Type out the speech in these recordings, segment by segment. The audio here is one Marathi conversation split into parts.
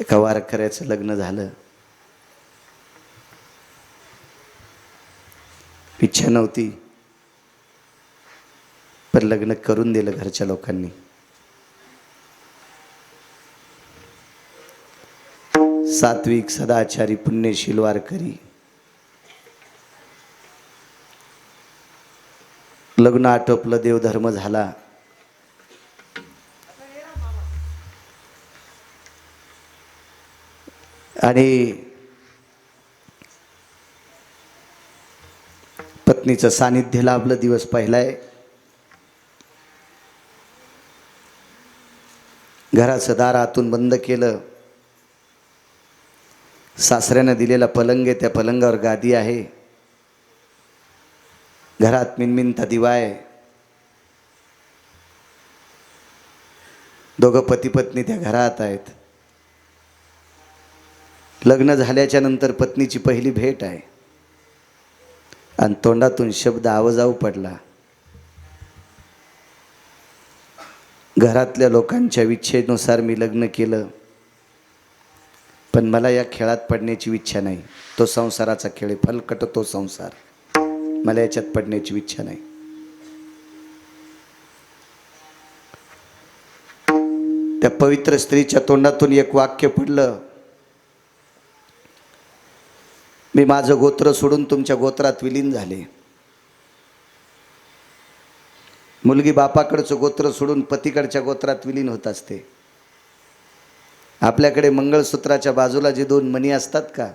एका वारकऱ्याचं लग्न झालं. इच्छा नव्हती. पण लग्न करून दिलं घरच्या लोकांनी. सात्विक सदाचारी पुण्यशील वारकरी. लग्न आटोपलं देवधर्म झाला. आणि पत्नीचं सानिध्य लाभलं दिवस पहिला आहे घराचं दार आतून बंद केलं. सासऱ्यानं दिलेला पलंग आहे त्या पलंगावर गादी आहे. घरात मिनमिनता दिवा आहे. दोघं पती पत्नी त्या घरात आहेत. लग्न झाल्याच्यानंतर पत्नीची पहिली भेट आहे. आणि तोंडातून शब्द आवाजाऊ पडला. घरातल्या लोकांच्या इच्छेनुसार मी लग्न केलं. पण मला या खेळात पडण्याची इच्छा नाही. तो संसाराचा खेळ आहे. फलकट तो संसार. मला याच्यात पडण्याची इच्छा नाही. त्या पवित्र स्त्रीच्या तोंडातून एक वाक्य पडलं. मी माझं गोत्र सोडून तुमच्या गोत्रात विलीन झाले. मुलगी बापाकडचं गोत्र सोडून पतीकडच्या गोत्रात विलीन होत असते. आपल्याकडे मंगळसूत्राच्या बाजूला जे दोन मणी असतात का?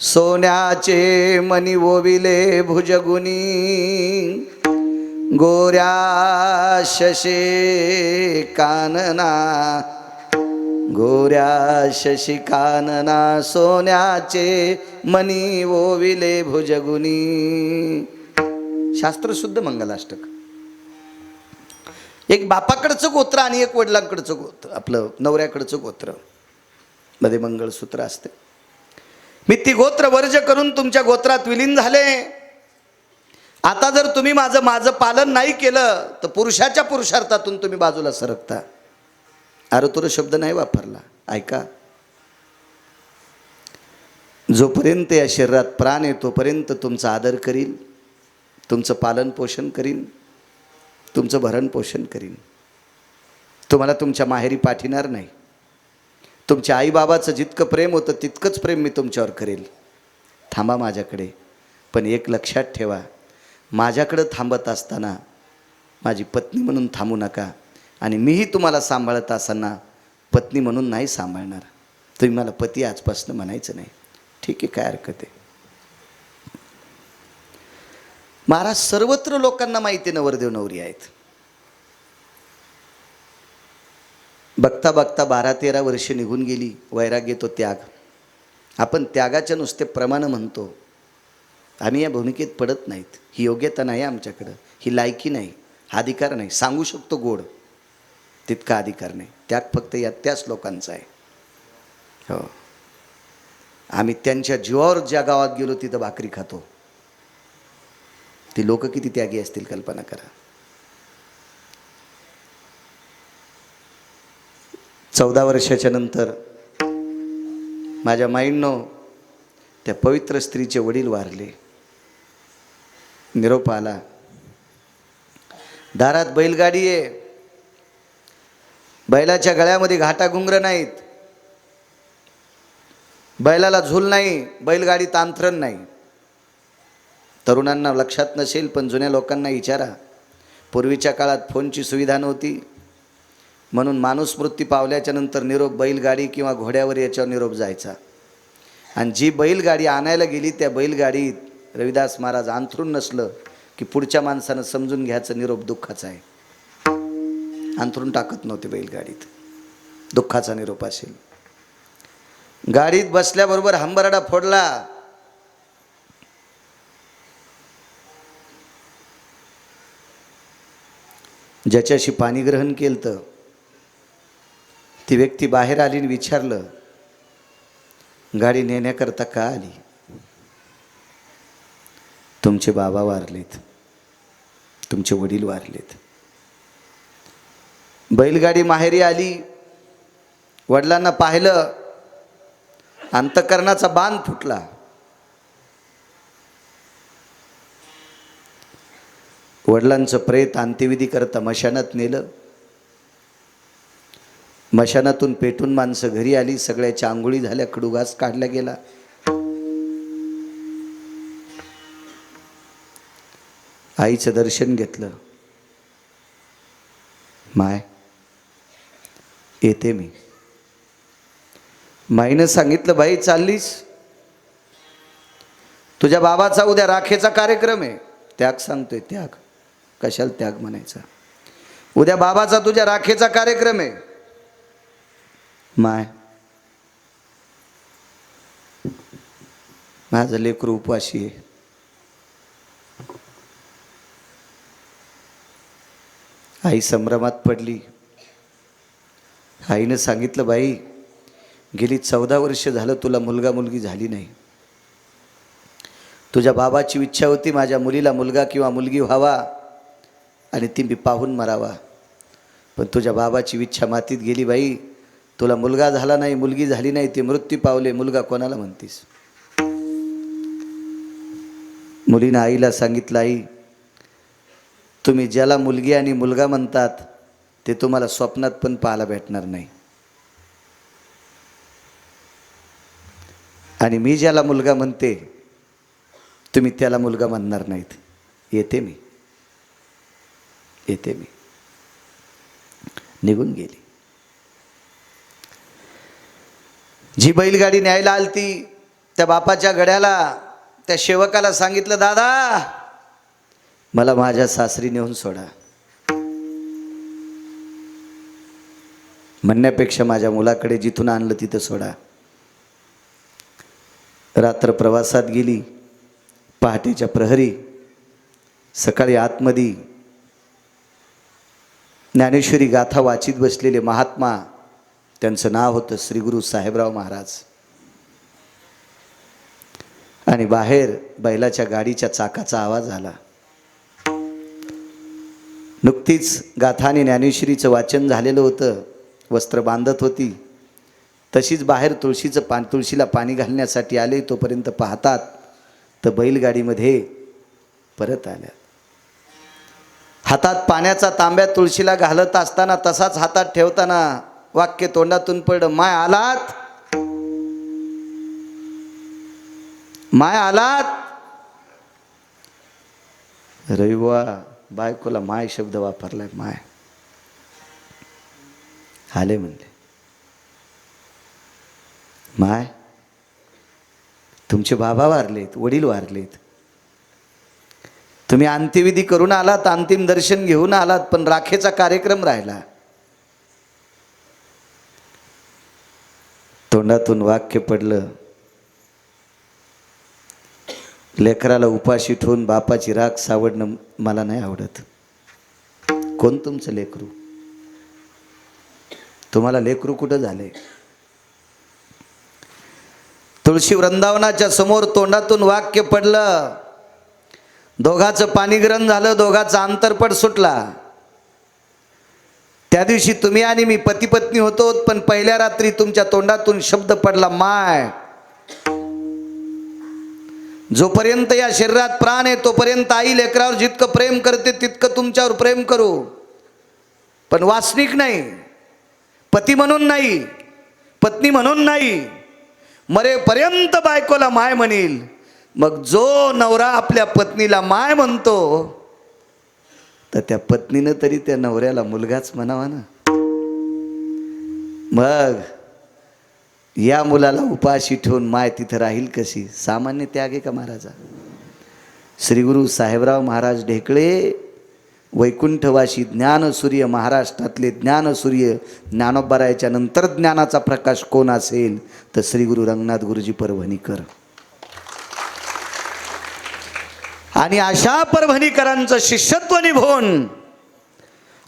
सोन्याचे मणी ओविले भुजगुनी गोऱ्या शशे कानना गोऱ्या शशिकानना सोन्याचे मनी ओविले भुजगुनी. शास्त्रशुद्ध मंगलाष्टक. एक बापाकडचं गोत्र आणि एक वडिलांकडचं गोत्र आपलं नवऱ्याकडचं गोत्र. मध्ये मंगळसूत्र असते. मी ती गोत्र वर्ज करून तुमच्या गोत्रात विलीन झाले. आता जर तुम्ही माझं माझं पालन नाही केलं तर पुरुषाच्या पुरुषार्थातून तुम्ही बाजूला सरकता. आरोतुर शब्द नाही वापरला. ऐका. जोपर्यंत या शरीरात प्राण आहे तोपर्यंत तुमचा आदर करील तुमचं पालन पोषण करीन तुमचं भरण पोषण करीन. तुम्हाला तुमच्या माहेरी पाठिणार नाही. तुमच्या आईबाबाचं जितकं प्रेम होतं तितकंच प्रेम मी तुमच्यावर करेल. थांबा माझ्याकडे पण एक लक्षात ठेवा. माझ्याकडं थांबत असताना माझी पत्नी म्हणून थांबू नका. आणि मीही तुम्हाला सांभाळत असताना पत्नी म्हणून नाही सांभाळणार. तुम्ही मला पती आजपासून म्हणायचं नाही. ठीक आहे काय हरकत आहे? महाराज सर्वत्र लोकांना माहिती आहे नवरदेव नवरी आहेत. बघता बघता बारा तेरा वर्ष निघून गेली वैराग्य तो त्याग. आपण त्यागाच्या नुसते प्रमाण म्हणतो. आम्ही या भूमिकेत पडत नाहीत. ही योग्यता नाही आमच्याकडं. ही लायकी नाही. हा अधिकार नाही. सांगू शकतो गोड. तितका अधिकार नाही. त्यात फक्त या त्याच लोकांचा आहे. हो. आम्ही त्यांच्या जीवावर ज्या गावात गेलो तिथं भाकरी खातो. ती लोक किती त्यागी असतील कल्पना करा. चौदा वर्षाच्या नंतर माझ्या माईंनो त्या पवित्र स्त्रीचे वडील वारले. निरोप आला. दारात बैलगाडी आहे. बैलाच्या गळ्यामध्ये घाटाघुंगर नाहीत. बैलाला झूल नाही बैलगाडी तांत्रण नाही. तरुणांना लक्षात नसेल पण जुन्या लोकांना विचारा. पूर्वीच्या काळात फोनची सुविधा नव्हती. म्हणून माणूस मृत्यू पावल्याच्या नंतर निरोप बैलगाडी किंवा घोड्यावर याच्यावर निरोप जायचा. आणि जी बैलगाडी आणायला गेली त्या बैलगाडीत रविदास महाराज अंथरून नसलं की पुढच्या माणसानं समजून घ्यायचं निरोप दुःखाचा आहे. अंथरून टाकत नव्हते बैलगाडीत. दुःखाचा निरोप असेल. गाडीत बसल्याबरोबर हंबरडा फोडला. ज्याच्याशी पाणी ग्रहण केलं तर ती व्यक्ती बाहेर आली आणि विचारलं गाडी नेण्याकरता का आली? तुमचे बाबा वारलेत. तुमचे वडील वारलेत. बैलगाडी माहेरी आली. वडिलांना पाहिलं. अंतकरणाचा बांध फुटला. वडिलांचं प्रेत अंत्यविधी करता मशानात नेलं. मशानातून पेटून माणसं घरी आली. सगळ्याच्या आंघोळी झाल्या. खडूगास काढला गेला. आईचं दर्शन घेतलं. माय येते मी. माईनं सांगितलं बाई चाललीस? तुझ्या बाबाचा उद्या राखेचा कार्यक्रम आहे. त्याग सांगतोय त्याग. कशाला त्याग म्हणायचा? उद्या बाबाचा तुझ्या राखेचा कार्यक्रम आहे. माय. माझं लेकरू उपवाशी आहे. आई संभ्रमात पडली. आईनं सांगितलं बाई गेली चौदा वर्ष झालं तुला मुलगा मुलगी झाली नाही. तुझ्या बाबाची इच्छा होती माझ्या मुलीला मुलगा किंवा मुलगी व्हावा आणि ती मी पाहून मरावा. पण तुझ्या बाबाची इच्छा मातीत गेली बाई. तुला मुलगा झाला नाही मुलगी झाली नाही ते मृत्यू पावले मुलगा कोणाला म्हणतीस? मुलीनं आईला सांगितलं आई तुम्ही ज्याला मुलगी आणि मुलगा म्हणतात ते तुम्हाला स्वप्नात पण पाहायला भेटणार नाही. आणि मी ज्याला मुलगा म्हणते तुम्ही त्याला मुलगा म्हणणार नाहीत. येते मी. येते मी. निघून गेली. जी बैलगाडी न्यायला आलती त्या बापाच्या गड्याला त्या शेवकाला सांगितलं दादा मला माझ्या सासरी नेऊन सोडा. म्हणण्यापेक्षा माझ्या मुलाकडे जिथून आणलं तिथं सोडा. रात्र प्रवासात गेली पहाटेच्या प्रहरी सकाळी आतमध्ये ज्ञानेश्वरी गाथा वाचित बसलेले महात्मा त्यांचं नाव होतं श्री गुरु साहेबराव महाराज. आणि बाहेर बैलाच्या गाडीच्या चाकाचा आवाज आला. नुकतीच गाथा आणि ज्ञानेश्वरीचं वाचन झालेलं होतं. वस्त्र बांधत होती. तशीच बाहेर तुळशीचं पान तुळशीला पाणी घालण्यासाठी आले तोपर्यंत पाहतात तर बैलगाडीमध्ये परत आल्या. हातात पाण्याचा तांब्या तुळशीला घालत असताना तसाच हातात ठेवताना वाक्य तोंडातून पडलं माय आलात. माय आलात. रविवा बायकोला माय शब्द वापरलाय माय आले म्हणले. माय तुमचे बाबा वारलेत वडील वारलेत. तुम्ही अंत्यविधी करून आलात अंतिम दर्शन घेऊन आलात पण राखेचा कार्यक्रम राहिला. तोंडातून वाक्य पडलं. लेकराला उपाशी ठेवून बापाची राख सावडणं मला नाही आवडत. कोण तुमचं लेकरू? तुम्हाला लेकरू कुठं झाले? तुळशी वृंदावनाच्या समोर तोंडातून वाक्य पडलं. दोघाचं पाणीग्रहण झालं दोघाचा अंतरपट सुटला. त्या दिवशी तुम्ही आणि मी पती पत्नी होतो पण पहिल्या रात्री तुमच्या तोंडातून शब्द पडला माय. जोपर्यंत या शरीरात प्राण आहे तोपर्यंत आई लेकरावर जितकं प्रेम करते तितकं तुमच्यावर प्रेम करू. पण वासनिक नाही. पती म्हणून नाही पत्नी म्हणून नाही मरेपर्यंत बायकोला माय म्हणील. मग जो नवरा आपल्या पत्नीला माय म्हणतो तर त्या पत्नीनं तरी त्या नवऱ्याला मुलगाच म्हणावा ना. मग या मुलाला उपाशी ठेवून माय तिथं राहील कशी? सामान्य त्याग आहे का महाराजा? श्रीगुरु साहेबराव महाराज ढेकळे वैकुंठवासी ज्ञानसूर्य महाराष्ट्रातले ज्ञानसूर्य ज्ञानोबरायाच्या नंतर ज्ञानाचा प्रकाश कोण असेल? तर श्री गुरु रंगनाथ गुरुजी परभणीकर. आणि अशा परभणीकरांचं शिष्यत्व निभवून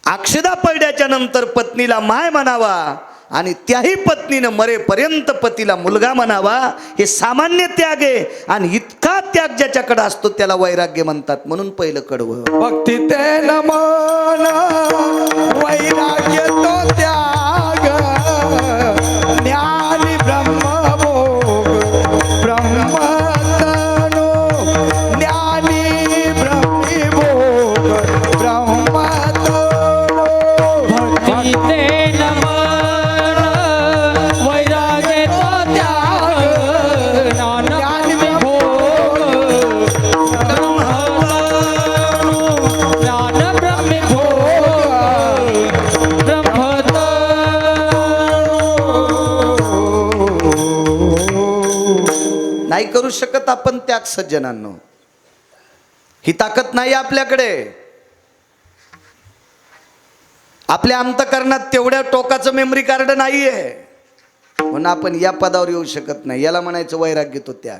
अक्षदा पडल्याच्या नंतर पत्नीला माय म्हणावा आणि त्याही पत्नीनं मरेपर्यंत पतीला मुलगा म्हणावा हे सामान्य त्याग आहे. आणि इतका त्याग ज्याच्याकडे असतो त्याला वैराग्य म्हणतात. म्हणून पहिलं कडवं. भक्ती ते नमन वैराग्य तो त्याग. करू शकत आपण त्याग सज्जनांनो. ही ताकद नाही आपल्याकडे. आपल्या अंतकरणात तेवढ्या टोकाचं मेमरी कार्ड नाहीये. म्हणून आपण या पदावर येऊ शकत नाही. याला म्हणायचं वैराग्य तो त्याग.